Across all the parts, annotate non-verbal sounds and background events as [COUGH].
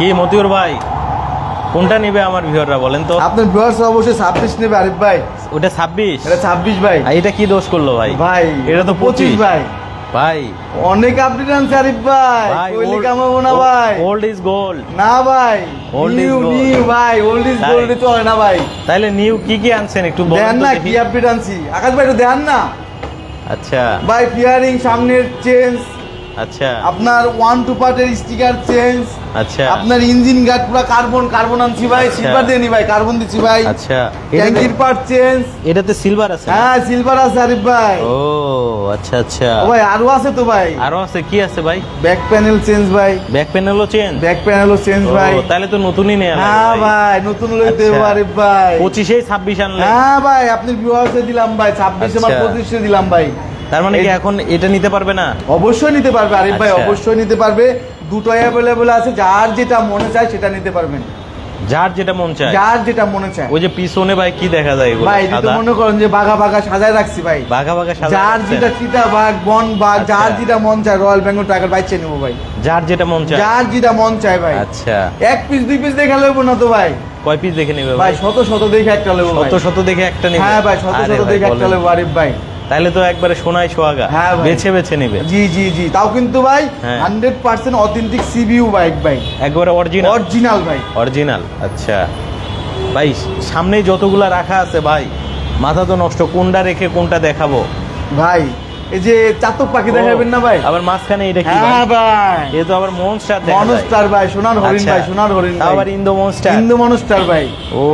কি মতিউর ভাই? কোনটা নিবে আমার ভিউয়াররা বলেন তো? আপনার ভিউয়ার্স অবশ্যই ছাব্বিশ নেবে আরিফ ভাই। ওটা ছাব্বিশ? এটা ছাব্বিশ ভাই। আর এটা কি দোষ করল ভাই? ভাই এটা তো পঁচিশ ভাই। ভাই। অনেক আপডেট আনছে আরিফ ভাই। কইলে কামাবো না ভাই। ওল্ড ইজ গোল্ড না ভাই Old is নিউ নিউ ভাই ওল্ড ইজ? গোল্ড হয় না ভাই। তাইলে নিউ কি কি আনছেন একটু বলেন দেন তো না। কি আপডেট আনছি? আকাশ ভাই একটু দেন না। আচ্ছা। ভাই ফিয়ারিং সামনের চেঞ্জ আচ্ছা। আপনার ওয়ান টু পার্টের স্টিকার চেঞ্জ। আচ্ছা। আপনার ইঞ্জিন গার্ড পুরো কার্বন কার্বন আনছি ভাই। আচ্ছা। সিলভার দেনি ভাই কার্বন ভাই। আচ্ছা। ট্যাঙ্কির পার্ট চেঞ্জ এটাতে সিলভার আছে হ্যাঁ সিলভার আছে আরিফ ভাই। ও আচ্ছা আচ্ছা। ও ভাই আরও আছে তো ভাই। আরও আছে? কি আছে ভাই? ব্যাক প্যানেল চেঞ্জ ভাই। ব্যাক প্যানেলও চেঞ্জ ব্যাক প্যানেলও চেঞ্জ ভাই। তাহলে তো নতুনই নেওয়া হ্যাঁ ভাই। নতুন লইতে আচ্ছা। আরিফ ভাই। পঁচিশে ছাব্বিশ আনলে। হ্যাঁ ভাই আপনি ভিউয়ার্সে দিলাম ভাই 26 আমার আচ্ছা। 25 এ দিলাম ভাই। তার মানে কি এখন এটা নিতে পারবে না? অবশ্যই নিতে পারবে আরিফ ভাই আচ্ছা। অবশ্যই নিতে পারবে। দুটো অ্যাভেলেবল আছে যার যেটা মনে চায় সেটা নিতে পারবেন। যার যেটা মন চায়? যার যেটা মনে চায়। ওই যে পিছনে ভাই কি দেখা যায় এগুলো? ভাই এটা মনে করেন যে বাঘা বাঘা সাজায় রাখছি ভাই। বাঘা বাঘা সাদা যার যেটা চিতা বাঘ বন বাঘ আচ্ছা। যার যেটা মন চায় রয়্যাল বেঙ্গল টাইগার বাইচে নেব ভাই। যার যেটা মন চায়? যার যেটা মন চায় ভাই। আচ্ছা। এক পিস দুই পিস দেখা লইবো না তো ভাই। কয় পিস দেখে নেবে ভাই শত শত দেখে একটা লইবো শত শত দেখে একটা নেবে। হ্যাঁ ভাই শত শত দেখে একটা। লইবো আরিফ ভাই। তাহলে তো একবারে সোনায় সোয়াগা হ্যাঁ বেছে বেছে নেবে। জি জি জি। তাও কিন্তু ভাই। Hundred percent authentic CBU bike ভাই। একবারে অরিজিনাল অরিজিনাল ভাই। অরিজিনাল আচ্ছা। ভাই সামনে যতগুলা রাখা আছে ভাই মাথা তো নষ্ট কোনটা রেখে কোনটা দেখাবো? ভাই এই যে চাতক পাখি দেখাবেন না ভাই আবার মাঝখানে এটা কি হ্যাঁ ভাই? এ তো আবার মনস্টার দেখা মনস্টার ভাই সোনার হরিণ আচ্ছা। ভাই সোনার হরিণ আবার ইন্দো মনস্টার ইন্দো মনস্টার ভাই ও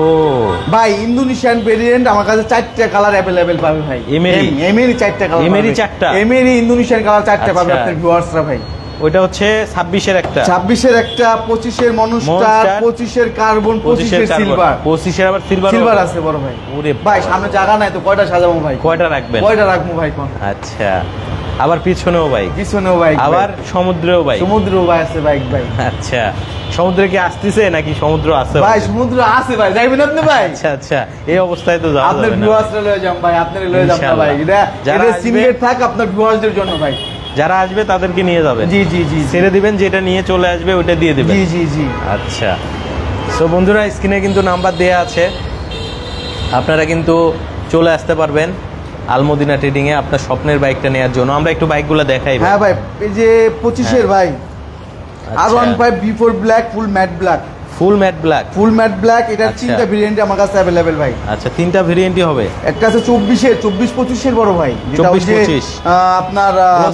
ভাই ইন্দোনেশিয়ান ভেরিয়েন্ট আমার কাছে চারটা কালার অ্যাভেলেবেল পাবে ভাই এমেরি? এম- এমেরি চারটা কালার এমেরি চারটা? এমেরি ইন্দোনেশিয়ান কালার চারটা পাবে আচ্ছা। আপনার ভিউয়ার্সরা ভাই ওইটা হচ্ছে ছাব্বিশের একটা। ছাব্বিশের একটা পঁচিশের পঁচিশের কার্বন পঁচিশের সিলভার। পঁচিশের আবার সিলভার সিলভার আছে বড় ভাই। ওরে ভাই সামনে জায়গা নাই তো কয়টা সাজাবো ভাই? কয়টা রাখবেন? কয়টা রাখব ভাই আচ্ছা। আবার পিছনেও বাইক। পিছনেও বাইক আবার সমুদ্রেও বাইক। সমুদ্র ভাই আছে বাইক ভাই। আচ্ছা। সমুদ্রে কি আসতেছে নাকি সমুদ্র আছে? ভাই সমুদ্র আছে ভাই। যাইবেন আপনি ভাই? আচ্ছা আচ্ছা। এই অবস্থায় তো যাওয়া আপনার যাবে না। ভিউয়ার্সরা লয়ে যাম ভাই আপনার লয়ে যাম ভাই। এটা এটা সিমগেট থাক আপনার ভিউয়ার্সদের জন্য ভাই। যারা আসবে তাদেরকে নিয়ে যাবে জি জি জি ছেড়ে দিবেন যেটা নিয়ে চলে আসবে ওটা দিয়ে দিবেন। জি জি জি। আচ্ছা। সো বন্ধুরা স্ক্রিনে কিন্তু নাম্বার দেয়া আছে। আপনারা কিন্তু চলে আসতে পারবেন আলমদিনা ট্রেডিং এ আপনার স্বপ্নের বাইকটা নেওয়ার জন্য। আমরা একটু বাইকগুলো দেখাই হ্যাঁ ভাই এই যে পঁচিশের ভাই। আচ্ছা। আর one five B four black full matte black full matte black full matte black এটার আচ্ছা। তিনটা ভেরিয়েন্ট আমার কাছে অ্যাভেলেবেল ভাই। আচ্ছা তিনটা ভেরিয়েন্টই হবে? একটা আছে চব্বিশের চব্বিশ পঁচিশের বড় ভাই। যেটা 24, 25 আপনার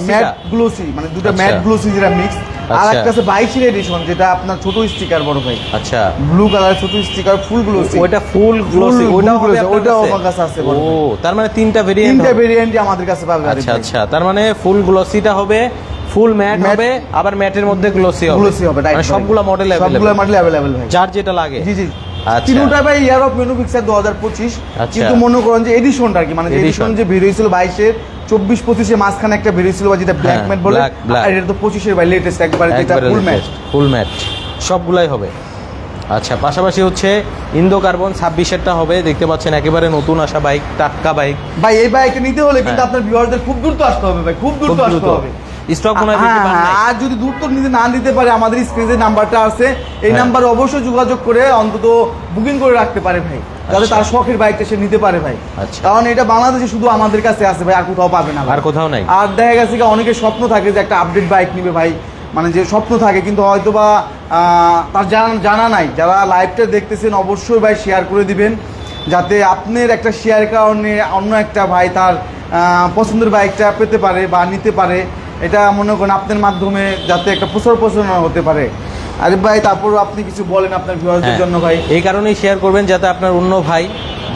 ম্যাট? গ্লোসি মানে দুটো আচ্ছা। ম্যাট গ্লোসি যেটা মিক্স আর আচ্ছা। একটা আছে বাইশের এডিশন যেটা আপনার ছোট স্টিকার বড় ভাই। আচ্ছা। ব্লু কালার ছোট স্টিকার ফুল গ্লোসি ওইটা ফুল গ্লোসি Full হবে কাছে? আমার কাছে আছে ও তার মানে তিনটা ভেরিয়েন্ট তিনটা ভেরিয়েন্টই আমাদের কাছে পাবে আচ্ছা আচ্ছা তার মানে ফুল গ্লোসিটা হবে। ফুল ম্যাট হবে আবার ম্যাটের মধ্যে গ্লোসি হবে। গ্লোসি হবে ভাই। সবগুলা মডেল সবগুলো মডেল অ্যাভেলেবেল ভাই। যার যেটা লাগে। জি জি। আচ্ছা। তিনটা ভাই ইয়ার অফ মেনু পিক্সার দু হাজার পঁচিশ। আচ্ছা। কিন্তু মনে করেন যে এডিশনটা আর কি মানে এডিশন যে বেরিয়ে ছিল বাইশের চব্বিশ পঁচিশে মাঝখানে একটা বেরিয়ে ছিল বা যেটা ব্ল্যাক ম্যাট বলে। আর এটা তো পঁচিশের ভাই লেটেস্ট একবারে যেটা ফুল ম্যাট ফুল ম্যাট সবগুলাই হবে। আচ্ছা পাশাপাশি হচ্ছে ইন্দো কার্বন ছাব্বিশেরটা হবে। দেখতে পাচ্ছেন একেবারে নতুন আসা বাইক টাটকা বাইক ভাই এই বাইকটা নিতে হলে কিন্তু হ্যাঁ। আপনার ভিউয়ারদের খুব দ্রুত আসতে হবে ভাই খুব দ্রুত আসতে হবে। স্টক মনে হয় হ্যাঁ, হ্যাঁ। আর যদি দ্রুত নিতে না নিতে পারে আমাদের স্ক্রিনে নাম্বারটা আছে এই হ্যাঁ। নাম্বারে অবশ্যই যোগাযোগ করে অন্তত বুকিং করে রাখতে পারে ভাই যাতে আচ্ছা। তার শখের বাইকটা সে নিতে পারে ভাই আচ্ছা। কারণ এটা বাংলাদেশে শুধু আমাদের কাছে আছে ভাই আর কোথাও পাবে না। আর কোথাও নাই আর দেখা গেছে কি অনেকের স্বপ্ন থাকে যে একটা আপডেট বাইক নিবে ভাই মানে যে স্বপ্ন থাকে কিন্তু হয়তো বা তার জানা জানা নাই যারা লাইভটা দেখতেছেন অবশ্যই ভাই শেয়ার করে দিবেন যাতে আপনার একটা শেয়ার কারণে অন্য একটা ভাই তার পছন্দের বাইকটা পেতে পারে বা নিতে পারে এটা মনে করেন আপনার মাধ্যমে যাতে একটা প্রচার প্রচারণা হতে পারে। আরে ভাই তারপর আপনি কিছু বলেন আপনার ভিউয়ারদের হ্যাঁ, জন্য ভাই। এই কারণেই শেয়ার করবেন যাতে আপনার অন্য ভাই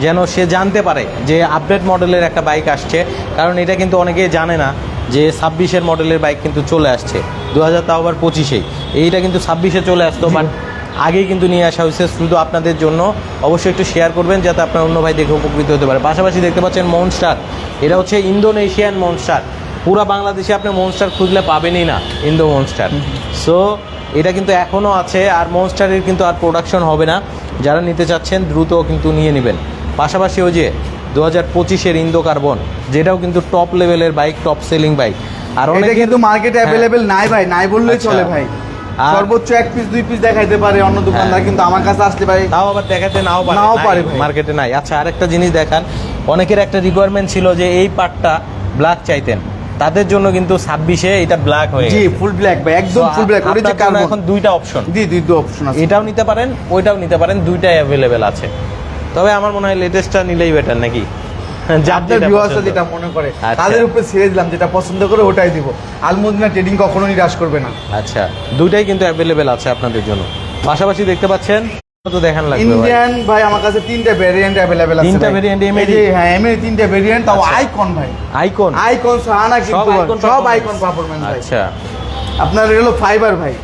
যেন সে জানতে পারে যে আপডেট মডেলের একটা বাইক আসছে। কারণ এটা কিন্তু অনেকেই জানে না যে ছাব্বিশের মডেলের বাইক কিন্তু চলে আসছে। দু হাজার তাও আবার পঁচিশেই। এইটা কিন্তু ছাব্বিশে চলে আসতো বাট আগেই কিন্তু নিয়ে আসা হয়েছে শুধু আপনাদের জন্য। অবশ্যই একটু শেয়ার করবেন যাতে আপনার অন্য ভাই দেখে উপকৃত হতে পারে। পাশাপাশি দেখতে পাচ্ছেন মনস্টার এটা হচ্ছে ইন্দোনেশিয়ান মনস্টার পুরো বাংলাদেশে আপনি মনস্টার খুঁজলে পাবেনই না ইন্দো মনস্টার সো এটা কিন্তু এখনও আছে আর মনস্টারের কিন্তু আর প্রোডাকশন হবে না। যারা নিতে চাচ্ছেন দ্রুত কিন্তু নিয়ে নেবেন। পাশাপাশি ওই যে দু হাজার পঁচিশের ইন্দো কার্বন যেটাও কিন্তু টপ লেভেলের বাইক টপ সেলিং বাইক আর অনেকে কিন্তু মার্কেটে অ্যাভেলেবেল নাই ভাই নাই বললেই আচ্ছা। চলে ভাই। সর্বোচ্চ এক পিস দুই পিস দেখাইতে পারে অন্য দোকানদার হ্যাঁ। কিন্তু আমার কাছে আসতে পারে তাও আবার দেখাতে নাও পারে। নাও পারে মার্কেটে নাই। আচ্ছা আরেকটা জিনিস দেখান। অনেকের একটা রিকোয়ারমেন্ট ছিল যে এই পার্টটা ব্ল্যাক চাইতেন। তাদের জন্য কিন্তু ছাব্বিশে এটা ব্ল্যাক হয়ে জি ফুল ব্ল্যাক ভাই একদম ফুল ব্ল্যাক ওটা যে কার্বন এখন দুইটা অপশন জি দুই দুই অপশন আছে। এটাও নিতে পারেন ওইটাও নিতে পারেন দুইটাই অ্যাভেলেবেল আছে। তবে আমার মনে হয় লেটেস্টটা নিলেই বেটার নাকি? যেটা ভিউয়ার্সরা যেটা মনে করে আচ্ছা। তাদের উপরে ছেড়ে দিলাম যেটা পছন্দ করে ওটাই দিব। আলমদিনা ট্রেডিং কখনো নিরাশ করবে না। আচ্ছা দুইটাই কিন্তু অ্যাভেলেবেল আছে আপনাদের জন্য। পাশাপাশি দেখতে পাচ্ছেন তো দেখান লাগবে ইন্ডিয়ান ভাই আমার কাছে তিনটা ভেরিয়েন্ট আছে তিনটা হ্যাঁ তিনটা ভেরিয়েন্ট তাও আচ্ছা। আইকন ভাই। আইকন আইকন সাহানা কিন্তু icon সব আইকন পারফরম্যান্স ভাই। আচ্ছা। আপনার হলো ফাইবার ভাই।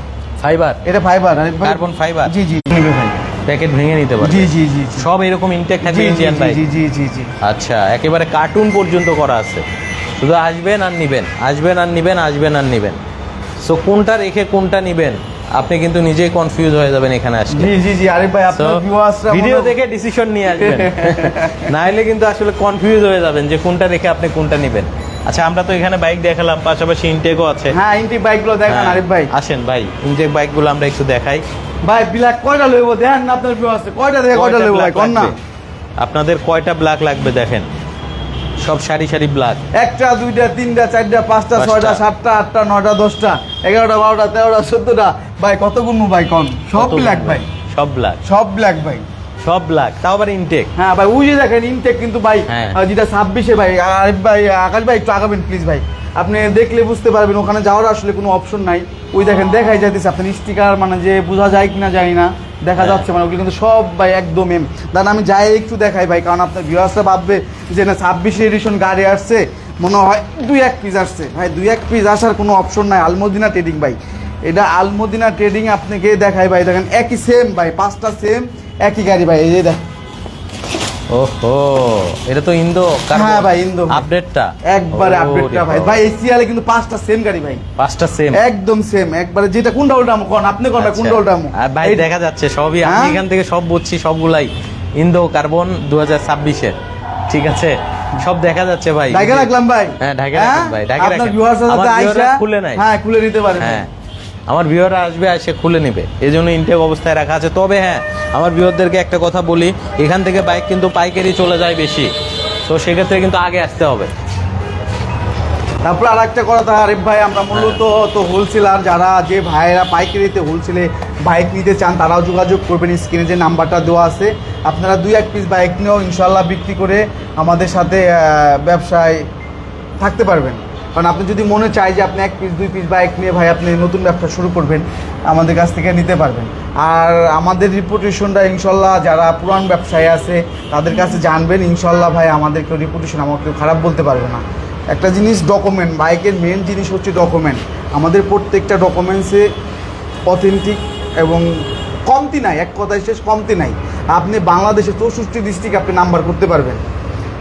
ফাইবার এটা ফাইবার কার্বন ফাইবার জি জি নেবে ভাই। প্যাকেট ভেঙে নিতে জি জি জি। সব এরকম ইনটেক থাকবে জি জি ইন্ডিয়ান বাইক জি জি জি জি। আচ্ছা একেবারে কার্টুন পর্যন্ত করা আছে। শুধু আসবেন আর নিবেন। আসবেন আর নিবেন আসবেন আর নিবেন। সো কোনটা রেখে কোনটা নিবেন? আপনি কিন্তু নিজেই কনফিউজ হয়ে যাবেন এখানে আসলে জি জি জি আরে ভাই আপনার ভিউয়ার্সরা ভিডিও দেখে ডিসিশন নিয়ে আসবেন। [LAUGHS] না হলে কিন্তু আসলে কনফিউজ হয়ে যাবেন যে কোনটা রেখে আপনি কোনটা নেবেন। আচ্ছা আমরা তো এখানে বাইক দেখালাম পাশাপাশি ইনটেকও আছে। হ্যাঁ ইন্টি বাইকগুলো দেখেন হ্যাঁ, আরিফ ভাই। আসেন ভাই ইনটেক বাইকগুলো আমরা একটু দেখাই। ভাই ব্ল্যাক কয়টা লইব? দেখেন না আপনার ভিউয়ার্স কয়টা দেখে কয়টা কয়টা লইব ভাই? কোন না। আপনাদের কয়টা ব্ল্যাক লাগবে দেখেন। সব সারি সারি ব্ল্যাক একটা দুইটা তিনটা চারটা পাঁচটা। ছয়টা সাতটা আটটা নয়টা দশটা এগারোটা বারোটা তেরোটা চোদ্দটা। ভাই কত গুণ ভাই কন সব ব্ল্যাক ভাই? সব ব্ল্যাক সব ব্ল্যাক ভাই। সব ব্ল্যাক তাও আবার ইনটেক হ্যাঁ ভাই ওই যে দেখেন ইনটেক কিন্তু ভাই হ্যাঁ। যেটা ছাব্বিশে ভাই আরিফ ভাই আকাশ ভাই একটু আগাবেন প্লিজ ভাই। আপনি দেখলে বুঝতে পারবেন ওখানে যাওয়ার আসলে কোনো অপশন নাই। ওই দেখেন দেখাই যাইতেছে আপনার স্টিকার মানে যে বোঝা যায় কিনা জানি না। দেখা হ্যাঁ। যাচ্ছে মানে ওগুলো কিন্তু সব ভাই একদম এম দাদা আমি যাই একটু দেখাই ভাই কারণ আপনার ভিউয়ার্সরা ভাববে যে না ছাব্বিশে এডিশন গাড়ি আসছে মনে হয় দুই এক পিস আসছে। ভাই দুই এক পিস আসার কোনো অপশন নাই আলমদিনা ট্রেডিং ভাই। এটা আলমদিনা ট্রেডিং আপনাকে দেখাই ভাই দেখেন একই সেম ভাই পাঁচটা সেম একই গাড়ি ভাই এই যে দেখ। ওহো এটা তো ইন্দো হ্যাঁ ভাই, ইন্দো। আপডেটটা? একবারে আপডেটটা ভাই। ভাই কিন্তু পাঁচটা সেম গাড়ি ভাই। পাঁচটা সেম একদম সেম একবারে যেটা কোনটা কোন? আপনি কোনটা কোনটা আর ভাই দেখা যাচ্ছে সবই আমি হ্যাঁ? এখান থেকে সব বুঝছি সবগুলাই। ইন্দো কার্বন দু হাজার ছাব্বিশের ঠিক আছে? সব দেখা যাচ্ছে ভাই। ঢাকা রাখলাম ভাই। হ্যাঁ, ঢাকা রাখেন ভাই, ঢাকা আপনার রাখেন। ভিউয়ার্স সাথে আইসা খুলে নেয়। হ্যাঁ খুলে নিতে পারেন হ্যাঁ। আমার ভিউয়াররা আসবে আর সে খুলে নেবে। এই জন্য ইনটেক অবস্থায় রাখা আছে। তবে হ্যাঁ আমার ভিউয়ারদেরকে একটা কথা বলি এখান থেকে বাইক কিন্তু পাইকারি চলে যায় বেশি। তো সেক্ষেত্রে কিন্তু আগে আসতে হবে। তারপর আর একটা কথা আরিফ ভাই আমরা মূলত তো হোলসেলার যারা যে ভাইয়েরা পাইকারিতে হোলসেলে বাইক নিতে চান তারাও যোগাযোগ করবেন স্ক্রিনে যে নাম্বারটা দেওয়া আছে। আপনারা দুই এক পিস বাইক নিয়েও ইনশাল্লাহ বিক্রি করে আমাদের সাথে ব্যবসায় থাকতে পারবেন। কারণ আপনি যদি মনে চায় যে আপনি এক পিস দুই পিস বাইক নিয়ে ভাই আপনি নতুন ব্যবসা শুরু করবেন আমাদের কাছ থেকে নিতে পারবেন। আর আমাদের রিপুটেশনটা ইনশাল্লাহ যারা পুরান ব্যবসায়ী আছে তাদের কাছে জানবেন ইনশাল্লাহ ভাই আমাদেরকে রিপুটেশন আমাকে কেউ খারাপ বলতে পারবে না। একটা জিনিস ডকুমেন্ট বাইকের মেন জিনিস হচ্ছে ডকুমেন্ট আমাদের প্রত্যেকটা ডকুমেন্টসে অথেন্টিক এবং কমতি নাই এক কথায় শেষ কমতি নাই। আপনি বাংলাদেশে চৌষট্টি ডিস্ট্রিক্ট আপনি নাম্বার করতে পারবেন।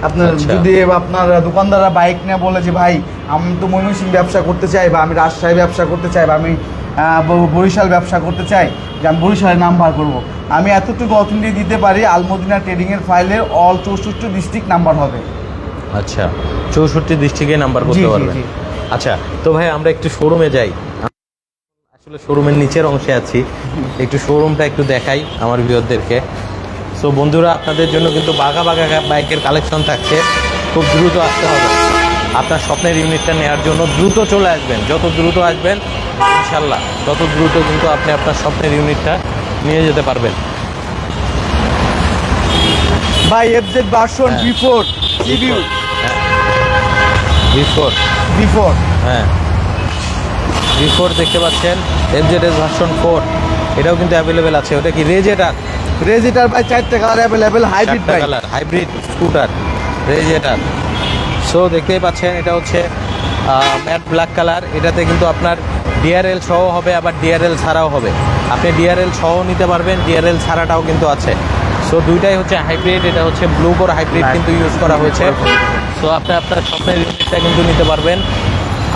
আপনার আচ্ছা। যদি আপনার দোকানদাররা বাইক নিয়ে বলে যে ভাই আমি তো ময়মনসিং ব্যবসা করতে চাই বা আমি রাজশাহী ব্যবসা করতে চাই বা আমি বরিশাল ব্যবসা করতে চাই যে আমি বরিশালের নাম্বার করব। আমি এতটুকু অথেন্টিক দিতে পারি আলমদিনা ট্রেডিংয়ের ফাইলে অল চৌষট্টি ডিস্ট্রিক্ট নাম্বার হবে। আচ্ছা চৌষট্টি ডিস্ট্রিক্টে নাম্বার করতে জি, পারবেন আচ্ছা তো ভাই আমরা একটু শোরুমে যাই। আসলে শোরুমের নিচের অংশে আছি। একটু শোরুমটা একটু দেখাই আমার ভিউয়ারদেরকে সো বন্ধুরা আপনাদের জন্য কিন্তু বাঘা বাঘা বাইকের কালেকশন থাকছে। খুব দ্রুত আসতে হবে। আপনার স্বপ্নের ইউনিটটা নেওয়ার জন্য দ্রুত চলে আসবেন। যত দ্রুত আসবেন ইনশাল্লাহ তত দ্রুত কিন্তু আপনি আপনার স্বপ্নের ইউনিটটা নিয়ে যেতে পারবেন। ভাই এফজেড ভার্সন হ্যাঁ। বিফোর রিভিউ বিফোর বিফোর হ্যাঁ। বিফোর দেখতে পাচ্ছেন এফজেড এস ভার্সন ফোর এটাও কিন্তু অ্যাভেলেবেল আছে। ওটা কি রেজেটার রেজিটার ভাই চারটে colour available hybrid hybrid scooter রেজেটার so দেখতেই পাচ্ছেন এটা হচ্ছে ম্যাট ব্ল্যাক কালার এটাতে কিন্তু আপনার ডিআরএল সহ হবে আবার ডিআরএল ছাড়াও হবে। আপনি ডিআরএল সহ নিতে পারবেন ডিআরএল ছাড়াটাও কিন্তু আছে। সো দুইটাই হচ্ছে হাইব্রিড এটা হচ্ছে ব্লু কোর হাইব্রিড কিন্তু ইউজ করা হয়েছে। সো আপনি আপনার স্বপ্নের ইউনিটটা কিন্তু নিতে পারবেন।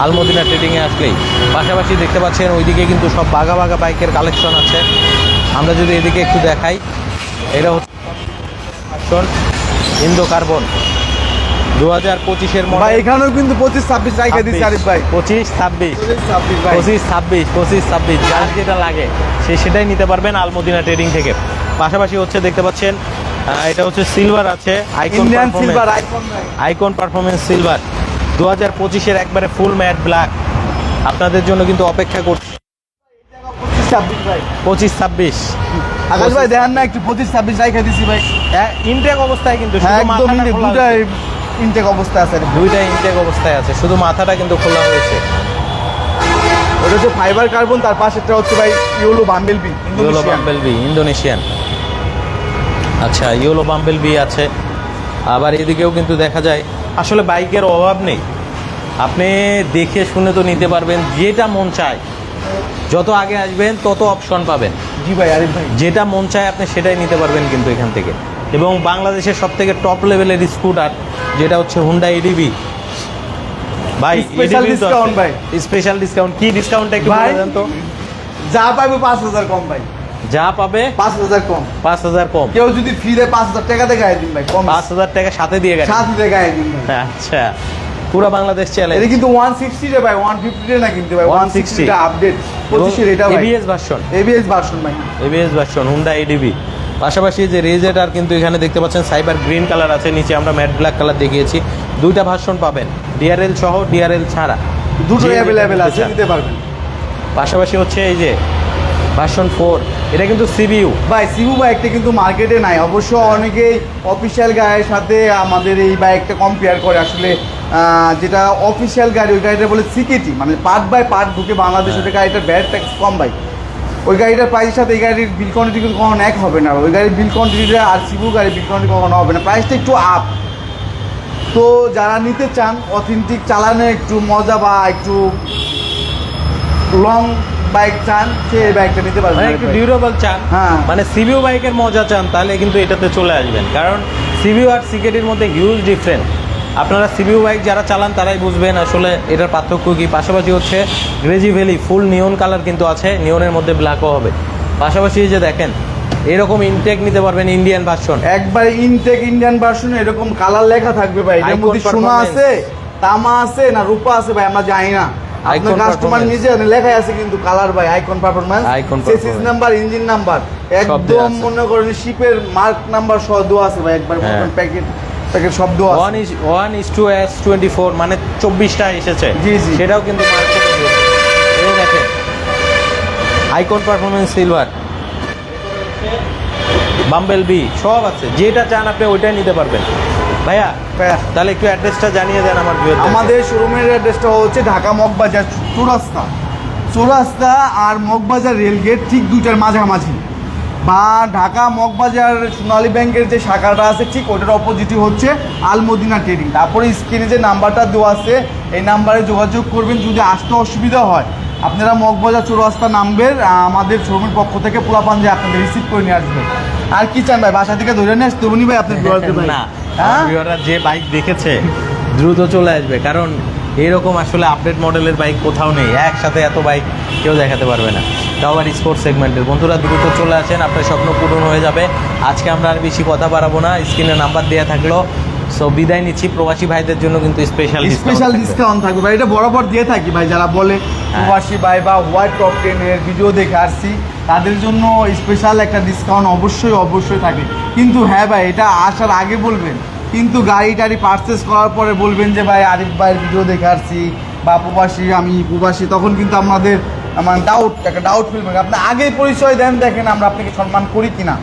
আলমদিনা ট্রেডিংয়ে আসলেই। পাশাপাশি দেখতে পাচ্ছেন ওইদিকে কিন্তু সব বাঘা বাঘা বাইকের কালেকশন আছে। আমরা যদি এদিকে একটু দেখাই এটা হচ্ছে ইন্দো কার্বন। দু হাজার পঁচিশের মডেল এখানেও কিন্তু পঁচিশ ছাব্বিশ রাইখা দিচ্ছে আরিফ ভাই। পঁচিশ ছাব্বিশ পঁচিশ ছাব্বিশ পঁচিশ ছাব্বিশ যার যেটা লাগে সে সেটাই নিতে পারবেন আলমদিনা ট্রেডিং থেকে। পাশাপাশি হচ্ছে দেখতে পাচ্ছেন এটা হচ্ছে সিলভার আছে icon silver icon performance silver দু হাজার পঁচিশের একবারে ফুল ম্যাট ব্ল্যাক আপনাদের জন্য কিন্তু অপেক্ষা করছি। পঁচিশ ছাব্বিশ আকাশ ভাই দেখেন না একটু পঁচিশ ছাব্বিশ রাইখা দিছি ভাই। ইনটেক অবস্থায় কিন্তু হ্যাঁ একদম ইনটেক অবস্থা আছে। দুইটা ইনটেক অবস্থায় আছে শুধু মাথাটা কিন্তু খোলা হয়েছে। ওটা হচ্ছে ফাইবার কার্বন তার পাশেরটা হচ্ছে ভাই yellow bumble bee yellow bumble bee Indonesian আচ্ছা ইউলো বাম্বেল বি আছে। আবার এদিকেও কিন্তু দেখা যায় আসলে বাইকের অভাব নেই। আপনি দেখে শুনে তো নিতে পারবেন যেটা মন চায়। যত আগে আসবেন তত অপশন পাবেন। জি ভাই আরিফ ভাই। যেটা মন চায় আপনি সেটাই নিতে পারবেন কিন্তু এখান থেকে। এবং বাংলাদেশের সব থেকে টপ লেভেলের স্কুটার যেটা হচ্ছে হুন্ডা এডিবি ভাই Special discount ভাই। স্পেশাল ডিসকাউন্ট কি ডিসকাউন্টটা একটু। বলে দেন তো? যা পাইবো পাঁচ হাজার কম ভাই। যা পাবে? পাঁচ হাজার কম। পাঁচ হাজার কম। কেউ যদি ফ্রি পাঁচ হাজার টাকা দিয়ে গায়ে দিন ভাই কম পাঁচ হাজার টাকা সাথে দিয়ে গেছে সাত দিয়ে গায়ে দিন আচ্ছা। পুরো বাংলাদেশ চ্যালেঞ্জ এটা কিন্তু ওয়ান সিক্সটি রে ভাই ওয়ান ফিফটি না কিন্তু ভাই ওয়ান 160 সিক্সটিটা আপডেট পঁচিশের এটা ভাই। এবিএস ভার্সন এবিএস ভার্সন ভাই। এবিএস ভার্সন হুন্ডা এডিবি পাশাপাশি যে রেজেটার কিন্তু এখানে দেখতে পাচ্ছেন সাইবার গ্রিন কালার আছে নিচে আমরা ম্যাট ব্ল্যাক কালার দেখিয়েছি। দুইটা ভার্সন পাবেন ডিআরএল সহ ডিআরএল ছাড়া। দুটো অ্যাভেলেবেল আছে চান। দিতে পারবেন। পাশাপাশি হচ্ছে এই যে ভার্সন ফোর এটা কিন্তু সিবিইউ ভাই সিবু বাইকটা কিন্তু মার্কেটে নাই। অবশ্য অনেকেই অফিসিয়াল গাড়ির সাথে আমাদের এই বাইকটা কম্পেয়ার করে। আসলে যেটা অফিসিয়াল গাড়ি ওই গাড়িটা বলে সিকেটি মানে পার্ট বাই পার্ট ঢুকে বাংলাদেশ হ্যাঁ। ওই গাড়িটার ব্যাড ট্যাক্স কম ভাই। ওই গাড়িটার প্রাইসের সাথে এই গাড়ির বিল কোয়ান্টিটি কিন্তু কখনো এক হবে না। ওই গাড়ির বিল কোয়ান্টিটিটা আর সিবু গাড়ির বিল কোয়ান্টিটি কখনো হবে না। প্রাইসটা একটু আপ তো যারা নিতে চান অথেন্টিক চালানো একটু মজা বা একটু লং বাইক চান সে এই বাইকটা নিতে পারবেন। মানে একটু ডিউরেবল চান। হ্যাঁ। মানে সিবিউ বাইকের মজা চান তাহলে কিন্তু এটাতে চলে আসবেন। কারণ সিবিউ আর সিকেটির মধ্যে হিউজ ডিফারেন্ট আপনারা সিবিউ বাইক যারা চালান তারাই বুঝবেন আসলে এটার পার্থক্য কি। পাশাপাশি হচ্ছে গ্রেজি ভ্যালি ফুল নিয়ন কালার কিন্তু আছে নিয়নের মধ্যে ব্ল্যাকও হবে। পাশাপাশি যে দেখেন এরকম ইনটেক নিতে পারবেন ইন্ডিয়ান ভার্সন একবার ইনটেক ইন্ডিয়ান ভার্সন এরকম কালার লেখা থাকবে ভাই। এর মধ্যে সোনা আছে তামা আছে না রূপা আছে ভাই আমরা জানি না। আপনার কাস্টমার। নিজে লেখাই আছে কিন্তু কালার ভাই icon performance chassis. Number engine number একদম মনে করেন শিপের মার্ক নাম্বার সহ দেওয়া আছে ভাই একবার। প্যাকেট প্যাকেট সব দেওয়া one is one is two S twenty four মানে চব্বিশটা এসেছে। জি, জি। সেটাও কিন্তু মার্কেটে এই দেখেন। Icon performance silver bumble bee সব আছে। যেটা চান আপনি ওইটাই নিতে পারবেন। ভাইয়া তাহলে একটু অ্যাড্রেসটা জানিয়ে দেন আমার আমাদের শোরুমের অ্যাড্রেসটা হচ্ছে ঢাকা মগবাজার চৌরাস্তা। চৌরাস্তা আর মগবাজার রেলগেট ঠিক দুইটার মাঝামাঝি। বা ঢাকা মগবাজার সোনালী ব্যাংকের যে শাখাটা আছে ঠিক ওটার অপোজিটই হচ্ছে আলমদিনা ট্রেডিং তারপরে স্ক্রিনে যে নাম্বারটা দেওয়া আছে এই নাম্বারে যোগাযোগ করবেন যদি আসতে অসুবিধা হয়। আপনারা মগবাজার চৌরাস্তা নামবেন আমাদের শোরুমের পক্ষ থেকে পোলাপান যে আপনাদের রিসিভ করে নিয়ে আসবেন আর কি চান ভাই? বাসা থেকে ধরে নিয়ে আসতে উনি ভাই আপনি না হ্যাঁ? যে বাইক দেখেছে দ্রুত চলে আসবে। কারণ এরকম আসলে আপডেট মডেলের বাইক কোথাও নেই। একসাথে এত বাইক কেউ দেখাতে পারবে না। তাও আবার স্পোর্টস সেগমেন্টের বন্ধুরা দ্রুত চলে আসেন আপনার স্বপ্ন পূরণ হয়ে যাবে। আজকে আমরা আর বেশি কথা বাড়াবো না। স্ক্রিনে নাম্বার দেওয়া থাকল। সো বিদায় নিচ্ছি। প্রবাসী ভাইদের জন্য কিন্তু স্পেশাল স্পেশাল ডিসকাউন্ট থাকবে। ভাই এটা বরাবর দিয়ে থাকি ভাই যারা বলে প্রবাসী ভাই বা হোয়াইট টপ টেনের ভিডিও দেখে আসছি তাদের জন্য স্পেশাল একটা ডিসকাউন্ট অবশ্যই অবশ্যই থাকে। কিন্তু হ্যাঁ ভাই এটা আসার আগে বলবেন কিন্তু গাড়ি টাড়ি পারচেস করার পরে বলবেন যে ভাই আরিফ ভাইয়ের ভিডিও দেখে আসছি বা প্রবাসী আমি প্রবাসী। তখন কিন্তু আমাদের আমার ডাউট একটা ডাউট ফিল হবে আপনি আগেই পরিচয় দেন দেখেন আমরা আপনাকে সম্মান করি কিনা।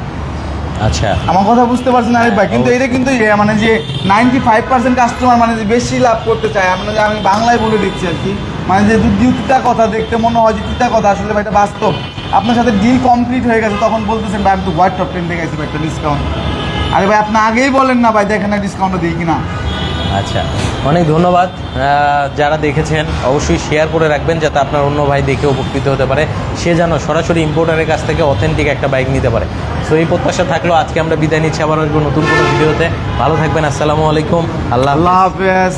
আচ্ছা। আমার কথা বুঝতে পারছেন আরিফ ভাই কিন্তু এটা কিন্তু মানে যে নাইনটি ফাইভ পার্সেন্ট কাস্টমার মানে যে বেশি লাভ করতে চায় আমরা যে আমি বাংলায় বলে দিচ্ছি আর কি মানে যে দুধ তিতা কথা দেখতে মনে হয় যে তিতা কথা আসলে ভাই এটা বাস্তব। আপনার সাথে ডিল কমপ্লিট হয়ে গেছে তখন বলতেছেন ভাই আমি তো হোয়াইট টপ টেন ভাই একটা ডিসকাউন্ট আরে ভাই আপনি আগেই বলেন না ভাই দেখেন না ডিসকাউন্ট দিই কিনা। আচ্ছা অনেক ধন্যবাদ। যারা দেখেছেন অবশ্যই শেয়ার করে রাখবেন যাতে আপনার অন্য ভাই দেখে উপকৃত হতে পারে। সে যেন সরাসরি ইম্পোর্টারের কাছ থেকে অথেন্টিক একটা বাইক নিতে পারে। সো এই প্রত্যাশা থাকল আজকে আমরা বিদায় নিচ্ছি আবার আসব নতুন কোনো ভিডিওতে। ভালো থাকবেন আসসালামু আলাইকুম। আল্লাহ আল্লাহ হাফেজ।